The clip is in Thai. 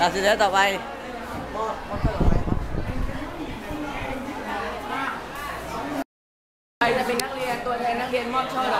ตัดสินแล้วต่อไปใครจะเป็นนักเรียนตัวแทนนักเรียนมอบช่อดอก